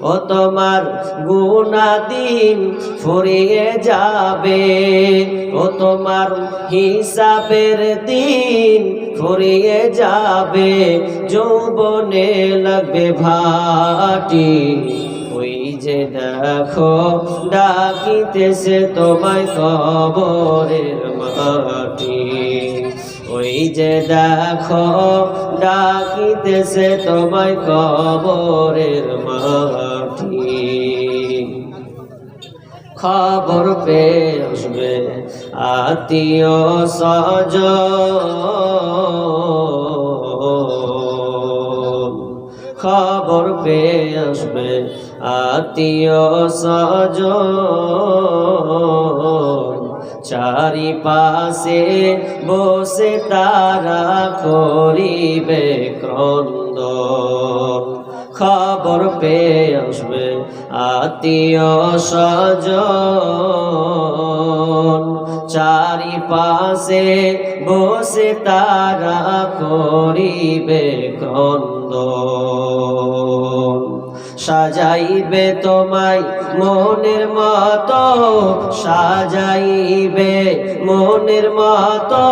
ও তোমার গুণাদিন ফুরিয়ে যাবে। ও তোমার হিসাবের দিন ফুরিয়ে যাবে। যৌবনে লাগবে ভাটি। ওই যে দেখো, ডাকিতেছে তোমায় কবরের মাটি। ওই যে দেখো, ডাকিতেছে তোমায় কবরের মাটি। খবর পেয়ে আসবে আত্মীয় সজ খবর পেয়ে আসবে আত্মীয় সজ চারিপাশে বসে তারা করিবে ক্রন্দ খবর পেয়ে আসবে আত্মীয় সজ চারিপাশে বসে তারা করিবে ক্রন্দ সাজাইবে তোমায় মনের মতো, সাজাইবে মনের মতো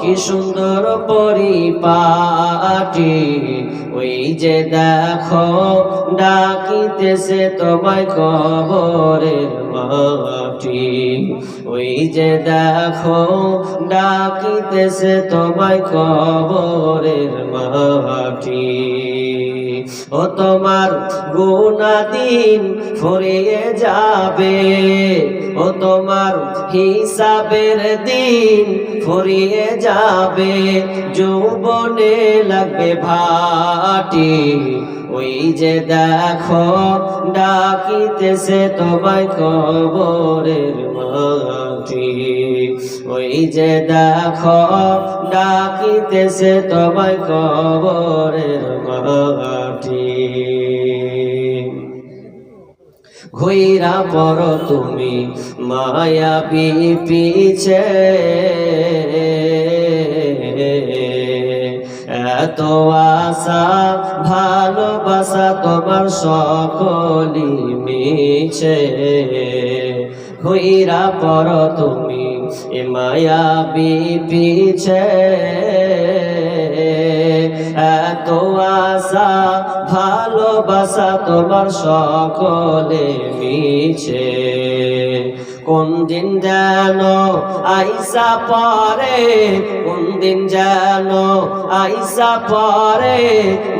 কি সুন্দর পরিপাটি। ওই যে দেখো, ডাকিতেছে তোমায় কবরের মাটি। ওই যে দেখো, ডাকিতেছে তোমায় কবরের মাটি। ও তোমার গুণাদিন ফুরিয়ে যাবে। ও তোমার হিসাবের দিন ফুরিয়ে যাবে যৌবনে লাগবে ভাটি। ওই যে দেখো, ডাকিতেছে তোমায় কবরের মাটি। ওই যে দেখো, ডাকিতেছে তোমায় কবরের মাটি। ঘুইরা পর তুমি মায়াবী পিছে এত আশা ভালোবাসা তোমার সকলি মিছে। হইরা পর তুমি এ মায়া পিছে। আশা, ভালোবাসা তোমার সকলে মিছে। কোন দিন যেন আইসা পরে, কোন দিন যেন আইসা পরে,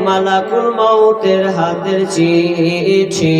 মালাকুল মৌতের হাতের চিঠি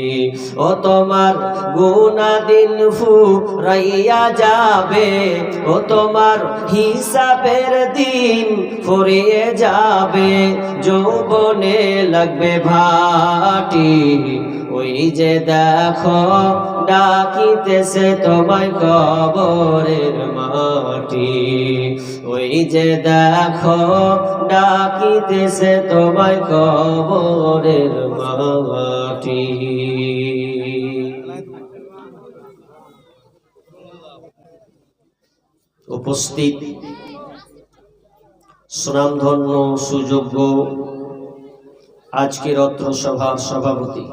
ও তোমার গুণাদিন ফু রাইয়া যাবে, ও তোমার হিসাবের দিন ফুরিয়ে যাবে, যৌবনে লাগবে ভাটি। ওই যে দেখো, ডাকিতেছে তোমায় কবরের মাটি। ওই যে দেখো, ডাকিতেছে তোমায় কবরের মাটি উপস্থিত সুনামধন্য সুযোগ্য আজকের অত্র সভার সভাপতি।